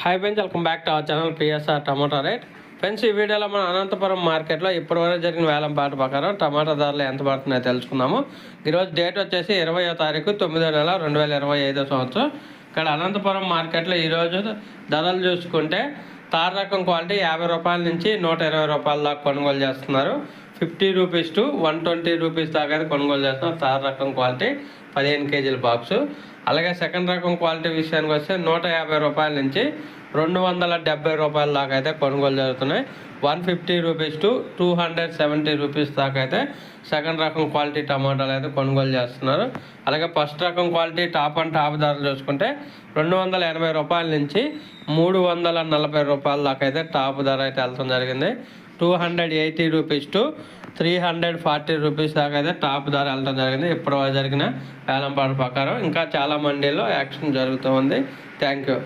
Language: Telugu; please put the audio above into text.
Hi friends welcome back to our channel PSR tomato rate friends ఈ వీడియోలో మన అనంతపురం మార్కెట్లో ఇప్పటివరకు జరిగిన వేలం పాట ప్రకారం టమాటా ధరలు ఎంత పడుతున్నాయో తెలుసుకుందాము. ఈరోజు డేట్ వచ్చేసి ఇరవయో తారీఖు తొమ్మిదో నెల రెండు వేల ఇరవై ఐదో సంవత్సరం. ఇక్కడ అనంతపురం మార్కెట్లో ఈరోజు ధరలు చూసుకుంటే తార రకం క్వాలిటీ యాభై రూపాయల నుంచి నూట ఇరవై రూపాయల దాకా కొనుగోలు చేస్తున్నారు. Fifty rupees to one twenty rupees దాకా అయితే కొనుగోలు చేస్తున్నారు థర్డ్ రకం క్వాలిటీ పదిహేను కేజీల బాక్సు. అలాగే సెకండ్ రకం క్వాలిటీ విషయానికి వస్తే నూట యాభై రూపాయల నుంచి రెండు వందల డెబ్బై రూపాయల దాకా అయితే కొనుగోలు జరుగుతున్నాయి. One fifty rupees to two hundred seventy rupees దాకా అయితే సెకండ్ రకం క్వాలిటీ టమాటాలు అయితే కొనుగోలు చేస్తున్నారు. అలాగే ఫస్ట్ రకం క్వాలిటీ టాప్ అండ్ టాప్ ధరలు చూసుకుంటే రెండు వందల ఎనభై రూపాయల నుంచి మూడు వందల నలభై రూపాయల దాకా అయితే టాప్ ధర అయితే వెళ్ళడం జరిగింది. Two hundred eighty rupees to three hundred forty rupees దాకా అయితే టాప్ ధర వెళ్ళడం జరిగింది. ఇప్పుడు జరిగిన వేలంపాట ప్రకారం. ఇంకా చాలా మండీలో యాక్షన్ జరుగుతూ ఉంది. Thank you.